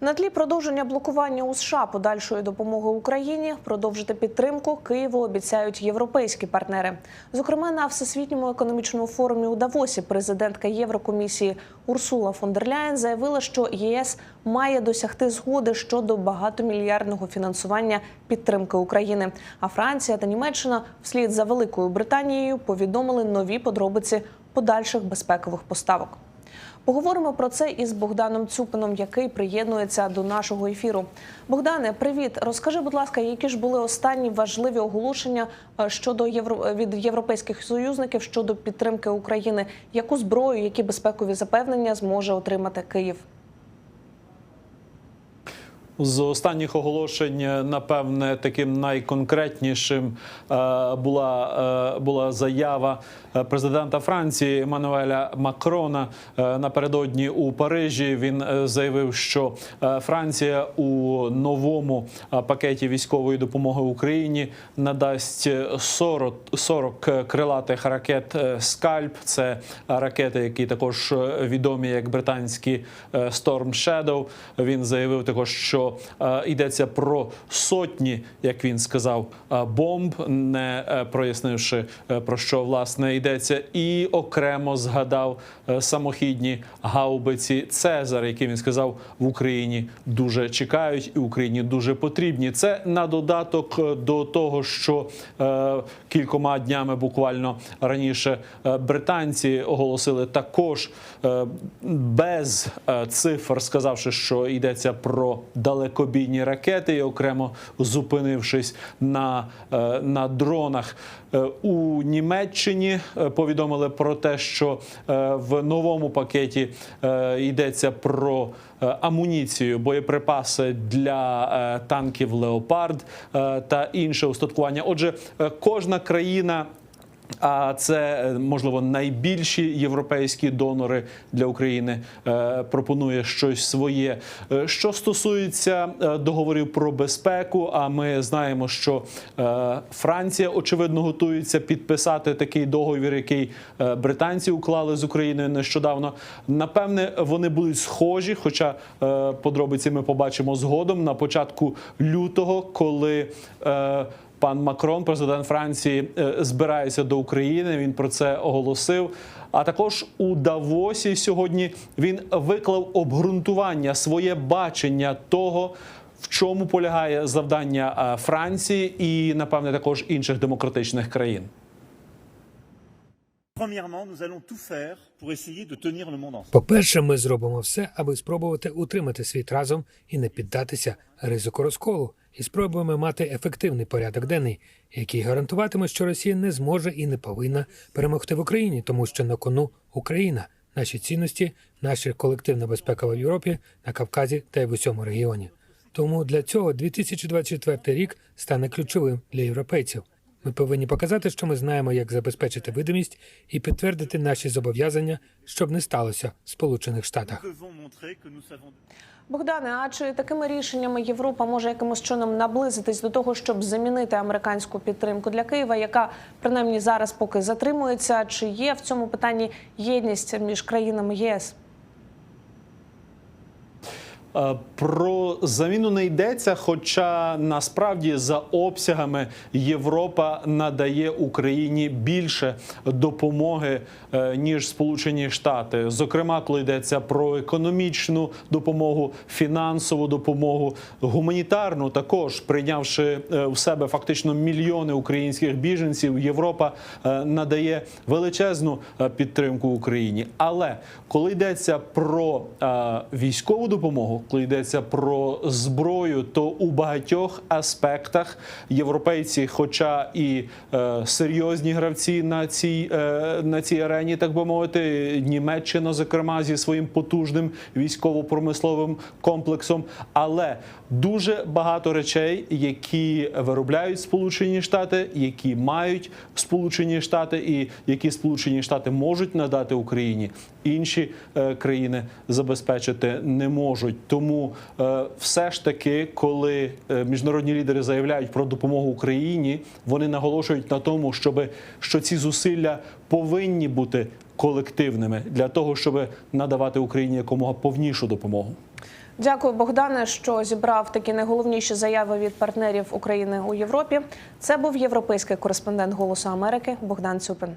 На тлі продовження блокування у США подальшої допомоги Україні продовжити підтримку Києву обіцяють європейські партнери. Зокрема, на всесвітньому економічному форумі у Давосі президентка Єврокомісії Урсула фон дер Ляєн заявила, що ЄС має досягти згоди щодо багатомільярдного фінансування підтримки України. А Франція та Німеччина, вслід за Великою Британією, повідомили нові подробиці подальших безпекових поставок. Поговоримо про це із Богданом Цюпином, який приєднується до нашого ефіру. Богдане, привіт. Розкажи, будь ласка, які ж були останні важливі оголошення е, щодо євро... від європейських союзників щодо підтримки України? Яку зброю, які безпекові запевнення зможе отримати Київ? З останніх оголошень, напевне, таким найконкретнішим е, була е, була заява е, президента Франції Еммануеля Макрона е, напередодні у Парижі. Він е, заявив, що е, Франція у новому е, пакеті військової допомоги Україні надасть 40, 40 крилатих ракет е, Скальп. Це ракети, які також е, відомі як британські е, Storm Shadow. Він заявив також, що е, йдеться про сотні, як він сказав, е, бомб, не е, прояснивши про що власне йдеться, і окремо згадав самохідні гаубиці Цезар, які він сказав в Україні дуже чекають, і Україні дуже потрібні. Це на додаток до того, що кількома днями буквально раніше британці оголосили також без цифр, сказавши, що йдеться про далекобійні ракети, і окремо зупинившись на, е, на дронах. Е, У Німеччині е, повідомили про те, що в новому пакеті йдеться про амуніцію, боєприпаси для танків Леопард та інше устаткування. Отже, кожна країна. А це е, можливо найбільші європейські донори для України е, пропонує щось своє. Е, Що стосується договорів про безпеку, а ми знаємо, що Франція очевидно готується підписати такий договір, який британці уклали з Україною нещодавно. Напевне, вони будуть схожі, хоча подробиці ми побачимо згодом на початку лютого, коли. Пан Макрон, президент Франції, е, збирається до України. Він про це оголосив. А також у Давосі сьогодні він виклав обґрунтування, своє бачення того, в чому полягає завдання е, Франції і, напевне, також інших демократичних країн. Ensemble. По-перше, ми зробимо все, аби спробувати утримати світ разом і не піддатися ризику розколу, і спробуємо мати ефективний порядок денний, який гарантуватиме, що Росія не зможе і не повинна перемогти в Україні, тому що на кону Україна, наші цінності, наша колективна безпека в Європі, на Кавказі та й в усьому регіоні. Тому для цього 2024 рік стане ключовим для європейців. Ми повинні показати, що ми знаємо, як забезпечити видимість і підтвердити наші зобов'язання, щоб не сталося в Сполучених Штатах. Богдане, а чи такими рішеннями Європа може якимось чином наблизитись до того, щоб замінити американську підтримку для Києва, яка принаймні зараз поки затримується? Чи є в цьому питанні єдність між країнами ЄС? Е, Про заміну не йдеться, хоча насправді за обсягами Європа надає Україні більше допомоги е, ніж Сполучені Штати. Зокрема, коли йдеться про економічну допомогу, фінансову допомогу, гуманітарну, також прийнявши е, в себе фактично мільйони українських біженців, Європа надає величезну підтримку Україні. Але коли йдеться про військову допомогу, коли йдеться про зброю, то у багатьох аспектах європейці, хоча і е, серйозні гравці на цій, е, на цій арені, так би мовити, Німеччина, зокрема, зі своїм потужним військово-промисловим комплексом, але дуже багато речей, які виробляють Сполучені Штати, які мають Сполучені Штати, і які Сполучені Штати можуть надати Україні, інші е, країни забезпечити не можуть. Тому е, все ж таки, коли е, міжнародні лідери заявляють про допомогу Україні, вони наголошують на тому, щоб що ці зусилля повинні бути колективними для того, щоб надавати Україні якомога повнішу допомогу. Дякую, Богдане, що зібрав такі найголовніші заяви від партнерів України у Європі. Це був європейський кореспондент Голосу Америки Богдан Цюпин.